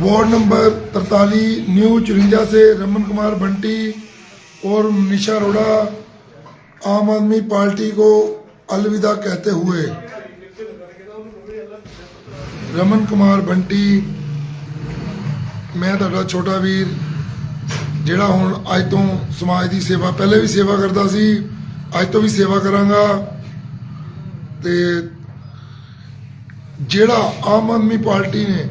Ward number 43 new चुरिंजा से रमन कुमार बंटी और निशा अरोड़ा आम आदमी पार्टी को अलविदा कहते हुए ਰਮਨ ਕੁਮਾਰ ਬੰਟੀ ਮੈਂ ਤੁਹਾਡਾ ਛੋਟਾ ਵੀਰ ਜਿਹੜਾ ਹੁਣ ਅੱਜ ਤੋਂ ਸਮਾਜ ਦੀ ਸੇਵਾ ਪਹਿਲੇ ਵੀ ਸੇਵਾ ਕਰਦਾ ਸੀ ਅੱਜ ਤੋਂ ਵੀ ਸੇਵਾ ਕਰਾਂਗਾ ਤੇ ਜਿਹੜਾ ਆਮ ਆਦਮੀ ਪਾਰਟੀ ਨੇ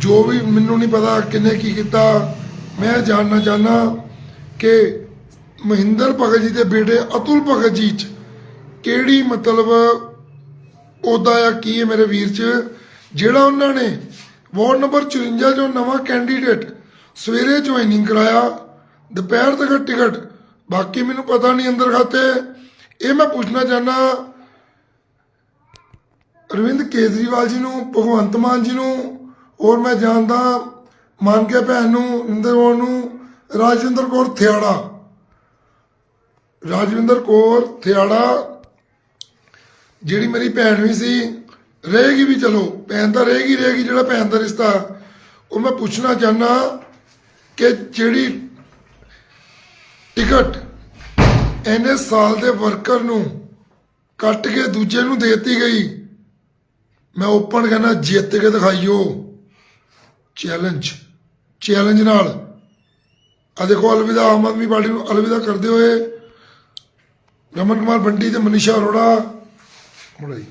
ਜੋ ਵੀ ਮੈਨੂੰ ਨਹੀਂ ਪਤਾ ਕਿੰਨੇ ਕੀ ਕੀਤਾ, ਮੈਂ ਜਾਣਨਾ ਚਾਹਨਾ ਕਿ ਮਹਿੰਦਰ ਭਗਤ ਜੀ ਦੇ ਬੇਟੇ ਅਤੁਲ ਭਗਤ ਜੀ ਚ ਕਿਹੜੀ ਮਤਲਬ ਉਹਦਾ ਆ, ਕੀ ਹੈ ਮੇਰੇ ਵੀਰ ਚ? ਜਿਹੜਾ ਉਹਨਾਂ ਨੇ ਵਾਰਡ ਨੰਬਰ 54 ਜੋ ਨਵਾਂ ਕੈਂਡੀਡੇਟ ਸਵੇਰੇ ਜੁਆਇਨਿੰਗ ਕਰਾਇਆ, ਦੁਪਹਿਰ ਤੱਕ ਟਿਕਟ, ਬਾਕੀ ਮੈਨੂੰ ਪਤਾ ਨਹੀਂ ਅੰਦਰ ਖਾਤੇ। ਇਹ ਮੈਂ ਪੁੱਛਣਾ ਚਾਹਨਾ ਅਰਵਿੰਦ ਕੇਜਰੀਵਾਲ ਜੀ ਨੂੰ, ਭਗਵੰਤ ਮਾਨ ਜੀ ਨੂੰ ਔਰ ਮੈਂ ਜਾਣਦਾ ਮੰਨ ਕੇ ਭੈਣ ਨੂੰ ਨਿੰਦਰ ਕੌਰ ਨੂੰ ਰਾਜਿੰਦਰ ਕੌਰ ਥਿਆੜਾ। ਰਾਜਵਿੰਦਰ ਕੌਰ ਥਿਆੜਾ, ਜਿਹੜੀ ਮੇਰੀ ਭੈਣ ਵੀ ਸੀ, ਰਹੇਗੀ ਵੀ ਚਲੋ, ਭੈਣ ਤਾਂ ਰਹੇਗੀ ਰਹੇਗੀ ਜਿਹੜਾ ਭੈਣ ਦਾ ਰਿਸ਼ਤਾ। ਉਹ ਮੈਂ ਪੁੱਛਣਾ ਚਾਹਨਾ ਕਿ ਜਿਹੜੀ ਟਿਕਟ ਇਹਨੇ ਸਾਲ ਦੇ ਵਰਕਰ ਨੂੰ ਕੱਟ ਕੇ ਦੂਜੇ ਨੂੰ ਦੇਤੀ ਗਈ, ਮੈਂ ਓਪਨ ਕਹਿੰਦਾ ਜਿੱਤ ਕੇ ਦਿਖਾਈਓ। ਚੈਲੰਜ ਚੈਲੰਜ ਨਾਲ। ਆ ਦੇਖੋ ਅਲਵਿਦਾ ਆਮ ਆਦਮੀ ਪਾਰਟੀ ਨੂੰ ਅਲਵਿਦਾ ਕਰਦੇ ਹੋਏ ਰਮਨ ਕੁਮਾਰ ਬੰਟੀ ਤੇ ਮਨੀਸ਼ਾ ਅਰੋੜਾ ਮੁੜਾਈ।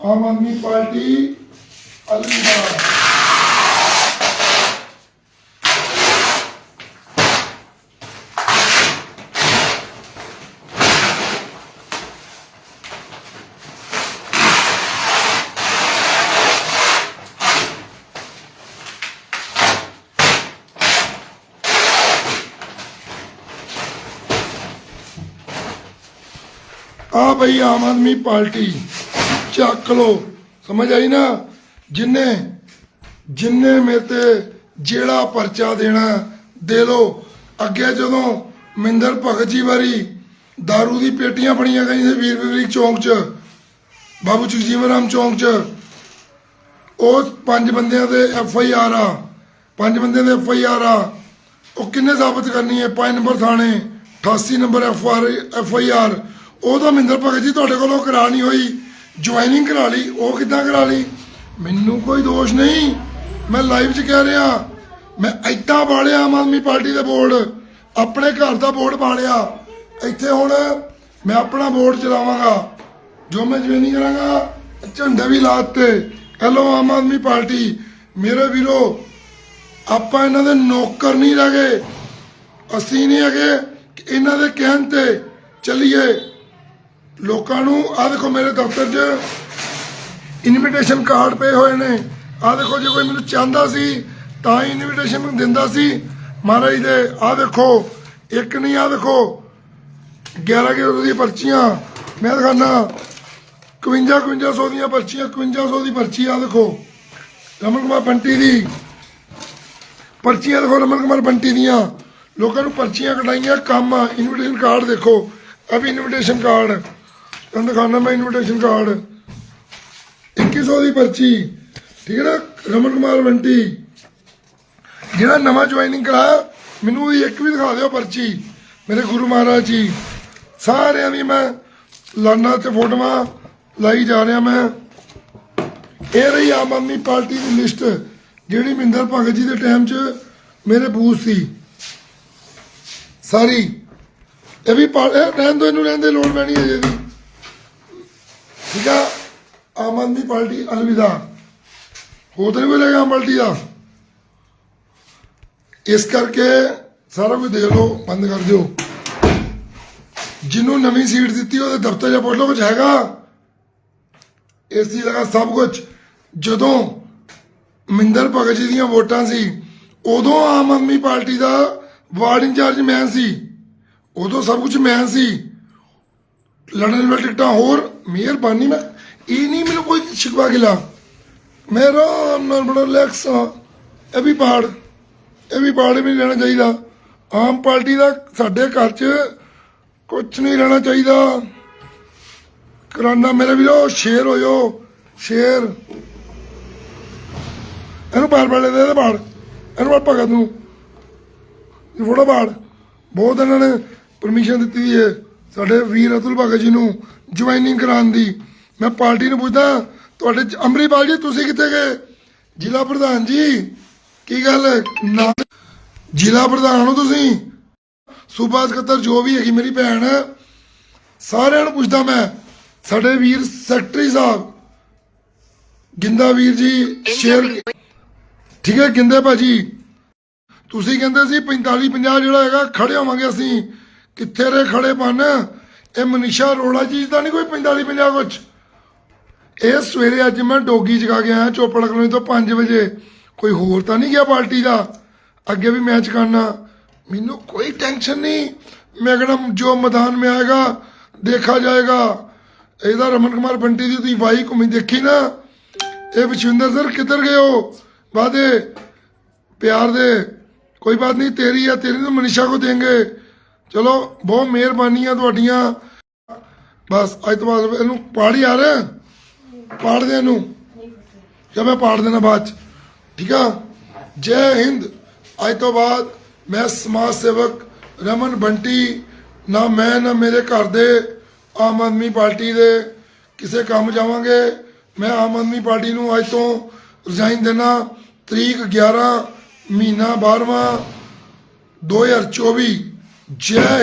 ਆਮ ਆਦਮੀ ਪਾਰਟੀ ਅਲਵਿਦਾ। ਆ ਬਈ ਆਮ ਆਦਮੀ ਪਾਰਟੀ, ਚੱਕ ਲੋ ਸਮਝ ਆਈ ਨਾ? ਜਿੰਨੇ ਜਿੰਨੇ ਮੇਰੇ ਤੇ ਜਿਹੜਾ ਪਰਚਾ ਦੇਣਾ, ਦੇ ਲੋ ਅੱਗੇ ਜਦੋਂ ਮਿੰਦਰ ਭਗਤ ਜੀ ਵਾਰੀ दारू ਦੀ ਪੇਟੀਆਂ ਬਣੀਆਂ ਗਈਆਂ ਸੀ ਵੀਰ ਵਿਵਰਿਕ ਚੌਂਕ 'ਚ, ਬਾਬੂ ਜਗਜੀਵਨ ਰਾਮ ਚੌਂਕ 'ਚ, ਉਹ ਪੰਜ ਬੰਦਿਆਂ ਦੇ ਐਫ ਆਈ ਆਰ ਆ, ਪੰਜ ਬੰਦਿਆਂ ਦੇ ਐਫ ਆਈ ਆਰ ਆ, ਉਹ ਕਿੰਨੇ ਸਾਬਤ ਕਰਨੀ ਹੈ? 5 ਨੰਬਰ ਥਾਣੇ 88 number F R, F I R. ਉਹ ਤਾਂ ਮਹਿੰਦਰ ਭਗਤ ਜੀ ਤੁਹਾਡੇ ਕੋਲੋਂ ਕਰਾ ਨਹੀਂ ਹੋਈ। ਜੁਆਇਨਿੰਗ ਕਰਾ ਲਈ, ਉਹ ਕਿੱਦਾਂ ਕਰਾ ਲਈ? ਮੈਨੂੰ ਕੋਈ ਦੋਸ਼ ਨਹੀਂ। ਮੈਂ ਲਾਈਵ 'ਚ ਕਹਿ ਰਿਹਾ। ਮੈਂ ਐਦਾਂ ਬਾਲਿਆ ਆਮ ਆਦਮੀ ਪਾਰਟੀ ਦੇ ਬੋਰਡ, ਆਪਣੇ ਘਰ ਦਾ ਬੋਰਡ ਬਾਲਿਆ ਇੱਥੇ ਹੁਣ ਮੈਂ ਆਪਣਾ ਬੋਰਡ ਚਲਾਵਾਂਗਾ। ਜੋ ਮੈਂ ਜੁਆਇਨਿੰਗ ਕਰਾਂਗਾ, ਝੰਡੇ ਵੀ ਲਾਤੇ ਹੈਲੋ ਆਮ ਆਦਮੀ ਪਾਰਟੀ। ਮੇਰੇ ਵੀਰੋ, ਆਪਾਂ ਇਹਨਾਂ ਦੇ ਨੌਕਰ ਨਹੀਂ ਰਹਿ ਗਏ। ਅਸੀਂ ਨਹੀਂ ਹੈਗੇ ਕਿ ਇਹਨਾਂ ਦੇ ਕਹਿਣ ਤੇ ਚੱਲੀਏ। ਲੋਕਾਂ ਨੂੰ ਆ ਦੇਖੋ ਮੇਰੇ ਦਫ਼ਤਰ 'ਚ ਇਨਵੀਟੇਸ਼ਨ ਕਾਰਡ ਪਏ ਹੋਏ ਨੇ। ਆ ਦੇਖੋ ਜੇ ਕੋਈ ਮੈਨੂੰ ਚਾਹੁੰਦਾ ਸੀ, ਤਾਂ ਹੀ ਇਨਵੀਟੇਸ਼ਨ ਦਿੰਦਾ ਸੀ। ਮਹਾਰਾਜ ਦੇ ਆ ਦੇਖੋ, ਇੱਕ ਨਹੀਂ ਆ ਦੇਖੋ 11 ਕਿਲੋ ਦੀਆਂ ਪਰਚੀਆਂ। ਮੈਂ ਦਿਖਾਣਾ 51 5100 ਦੀਆਂ ਪਰਚੀਆਂ 5100 ਦੀ ਪਰਚੀ ਆ ਦੇਖੋ, ਰਮਨ ਕੁਮਾਰ ਬੰਟੀ ਦੀ। ਪਰਚੀਆਂ ਦੇਖੋ, ਰਮਨ ਕੁਮਾਰ ਬੰਟੀ ਦੀਆਂ। ਲੋਕਾਂ ਨੂੰ ਪਰਚੀਆਂ ਕਟਾਈਆਂ ਕੰਮ ਇਨਵੀਟੇਸ਼ਨ ਕਾਰਡ ਦੇਖੋ। ਅਭੀ ਇਨਵੀਟੇਸ਼ਨ ਕਾਰਡ ਤੁਹਾਨੂੰ ਦਿਖਾਣਾ ਮੈਂ ਇਨਵੀਟੇਸ਼ਨ ਕਾਰਡ 2100 ਦੀ ਪਰਚੀ, ਠੀਕ ਹੈ ਨਾ? ਰਮਨ ਕੁਮਾਰ ਬੰਟੀ ਜਿਹੜਾ ਨਵਾਂ ਜੁਆਇਨਿੰਗ ਕਰਾਇਆ, ਮੈਨੂੰ ਉਹਦੀ ਇੱਕ ਵੀ ਦਿਖਾ ਦਿਓ ਪਰਚੀ, ਮੇਰੇ ਗੁਰੂ ਮਹਾਰਾਜ ਜੀ। ਸਾਰਿਆਂ ਦੀ ਮੈਂ ਲਾਨਾ ਤੇ ਫੋਟੋਆਂ ਲਾਈ ਜਾ ਰਿਹਾ ਮੈਂ। ਇਹ ਰਹੀ ਆਮ ਆਦਮੀ ਪਾਰਟੀ ਦੀ ਲਿਸਟ, ਜਿਹੜੀ ਮਹਿੰਦਰ ਭਗਤ ਜੀ ਦੇ ਟਾਈਮ 'ਚ ਮੇਰੇ ਬੂਥ ਸੀ। ਸਾਰੀ। ਇਹ ਵੀ ਰਹਿਣ ਦੋ ਇਹਨੂੰ ਰਹਿੰਦੇ ਲੋੜ ਪੈਣੀ ਹੈ ਜੀ ਠੀਕ ਆ? ਆਮ ਆਦਮੀ ਪਾਰਟੀ, ਅਲਵਿਦਾ। ਹੋਰ ਤਾਂ ਨਹੀਂ ਕੋਈ ਲੱਗਾ ਆਮ ਪਾਰਟੀ ਦਾ? ਇਸ ਕਰਕੇ ਸਾਰਾ ਕੁਝ ਦੇਖ ਲਓ, ਬੰਦ ਕਰ ਦਿਓ। ਜਿਹਨੂੰ ਨਵੀਂ ਸੀਟ ਦਿੱਤੀ, ਉਹਦੇ ਦਫ਼ਤਰ ਜਾਂ ਪੁੱਛ ਲਓ ਕੁਝ ਹੈਗਾ। ਇਸ ਦੀ ਲਗਾ ਸਭ ਕੁਝ। ਜਦੋਂ ਮਿੰਦਰ ਭਗਤ ਜੀ ਦੀਆਂ ਵੋਟਾਂ ਸੀ, ਉਦੋਂ ਆਮ ਆਦਮੀ ਪਾਰਟੀ ਦਾ ਵਾਰਡ ਇੰਚਾਰਜ ਮੈਂ ਸੀ। ਉਦੋਂ ਸਭ ਕੁਝ ਮੈਂ ਸੀ। ਲੜਨ ਵਾਲੀ ਟਿਕਟਾਂ ਹੋਰ ਮਿਹਰਬਾਨੀ, ਮੈਂ ਇਹ ਨਹੀਂ ਮੈਨੂੰ ਕੋਈ ਸ਼ਿਕਵਾ ਗਿਲਾ ਮੈਂ ਆਰਾਮ ਨਾਲ ਬੜਾ ਰਿਲੈਕਸ ਹਾਂ। ਇਹ ਵੀ ਪਾੜ ਇਹ ਵੀ ਪਾੜ ਵੀ ਲੈਣਾ ਚਾਹੀਦਾ। ਆਮ ਪਾਰਟੀ ਦਾ ਸਾਡੇ ਘਰ 'ਚ ਕੁਝ ਨਹੀਂ ਰਹਿਣਾ ਚਾਹੀਦਾ। ਕਰਾਨਾ ਮੇਰੇ ਵੀਰੋ, ਸ਼ੇਰ ਹੋਇਓ ਸ਼ੇਰ। ਇਹਨੂੰ ਬਾੜ ਬਾੜ ਦੇ ਦੇ ਬਾੜ ਇਹਨੂੰ ਬਾੜ ਭਗਤ ਨੂੰ। ਇਹ ਫੋੜਾ ਬਾੜ ਬਹੁਤ ਇਹਨਾਂ ਨੇ ਪਰਮਿਸ਼ਨ ਦਿੱਤੀ ਹੋਈ ਹੈ। ਸਾਡੇ ਵੀਰ ਅਤੁਲ ਭਗਤ ਜੀ ਨੂੰ ਜੁਆਇਨਿੰਗ ਕਰਾਉਣ ਦੀ। ਮੈਂ ਪਾਰਟੀ ਨੂੰ ਪੁੱਛਦਾ ਤੁਹਾਡੇ ਅੰਮ੍ਰਿਤਪਾਲ ਜੀ ਤੁਸੀਂ ਕਿੱਥੇ ਗਏ? ਜ਼ਿਲ੍ਹਾ ਪ੍ਰਧਾਨ ਜੀ ਕੀ ਗੱਲ? ਹੈ? ਨਾ। ਜ਼ਿਲ੍ਹਾ ਪ੍ਰਧਾਨ ਹੋ ਤੁਸੀਂ? ਸੂਬਾ ਸਕੱਤਰ ਜੋ ਵੀ ਹੈਗੀ ਮੇਰੀ ਭੈਣ। ਸਾਰਿਆਂ ਨੂੰ ਪੁੱਛਦਾ ਮੈਂ ਸਾਡੇ ਵੀਰ ਸੈਕਟਰੀ ਸਾਹਿਬ ਗਿੰਦਾ ਵੀਰ ਜੀ ਸ਼ੇਰ ਠੀਕ ਹੈ ਗਿੰਦੇ ਭਾਜੀ। ਤੁਸੀਂ ਕਹਿੰਦੇ ਸੀ 45 50 ਜਿਹੜਾ ਹੈਗਾ ਖੜੇ ਹੋਵਾਂਗੇ ਅਸੀਂ। ਕਿੱਥੇ ਰੇ ਖੜੇ ਬਨ? ਇਹ ਮਨੀਸ਼ਾ ਰੋੜਾ ਜੀ ਦਾ ਨਹੀਂ ਕੋਈ 45 50 ਕੁਛ? ਇਹ ਸਵੇਰੇ ਅੱਜ ਮੈਂ ਡੋਗੀ ਜਗਾ ਗਿਆ ਆਇਆ ਚੋਪੜ ਕਲੋਨੀ ਤੋਂ 5 ਵਜੇ। ਕੋਈ ਹੋਰ ਤਾਂ ਨਹੀਂ ਗਿਆ ਪਾਰਟੀ ਦਾ? ਅੱਗੇ ਵੀ ਮੈਚ ਕਰਨਾ ਮੈਨੂੰ ਕੋਈ ਟੈਨਸ਼ਨ ਨਹੀਂ। ਮੈਂ ਕਹਿੰਦਾ ਜੋ ਮੈਦਾਨ ਮੇ ਆਏਗਾ, ਦੇਖਾ ਜਾਏਗਾ। ਇਹਦਾ ਰਮਨ ਕੁਮਾਰ ਬੰਟੀ ਦੀ ਤੁਸੀਂ ਵਾਈ ਘੁੰਮੀ ਦੇਖੀ ਨਾ? ਇਹ ਵਿਸ਼ਵਿੰਦਰ ਸਰ ਕਿੱਧਰ ਗਏ ਹੋ? ਵਾਦੇ, ਪਿਆਰ ਦੇ। ਕੋਈ ਬਾਤ ਨਹੀਂ, ਤੇਰੀ ਆ, ਤੇਰੀ ਨੂੰ ਮਨੀਸ਼ਾ ਕੋ ਦੇਂਗੇ। ਚਲੋ, ਬਹੁਤ ਮਿਹਰਬਾਨੀਆਂ ਤੁਹਾਡੀਆਂ। ਬਸ, ਅੱਜ ਤੋਂ ਬਾਅਦ ਇਹਨੂੰ ਪਾੜ ਯਾਰ। ਪਾੜ ਦੇ ਇਹਨੂੰ। ਜਾਂ ਮੈਂ ਪਾੜ ਦੇਣਾ ਬਾਅਦ ਚ। ਠੀਕ ਆ? ਜੈ ਹਿੰਦ। ਅੱਜ ਤੋਂ ਬਾਅਦ ਮੈਂ ਸਮਾਜ ਸੇਵਕ ਰਮਨ ਬੰਟੀ, ਨਾ ਮੈਂ, ਨਾ ਮੇਰੇ ਘਰ ਦੇ ਆਮ ਆਦਮੀ ਪਾਰਟੀ ਦੇ ਕਿਸੇ ਕੰਮ ਜਾਵਾਂਗੇ। ਮੈਂ ਆਮ ਆਦਮੀ ਪਾਰਟੀ ਨੂੰ ਅੱਜ ਤੋਂ ਰਿਜ਼ਾਈਨ ਦੇਣਾ। ਤਰੀਕ 11 ਮਹੀਨਾ 12ਵਾਂ 2024 ਜੈ ਹਿੰਦ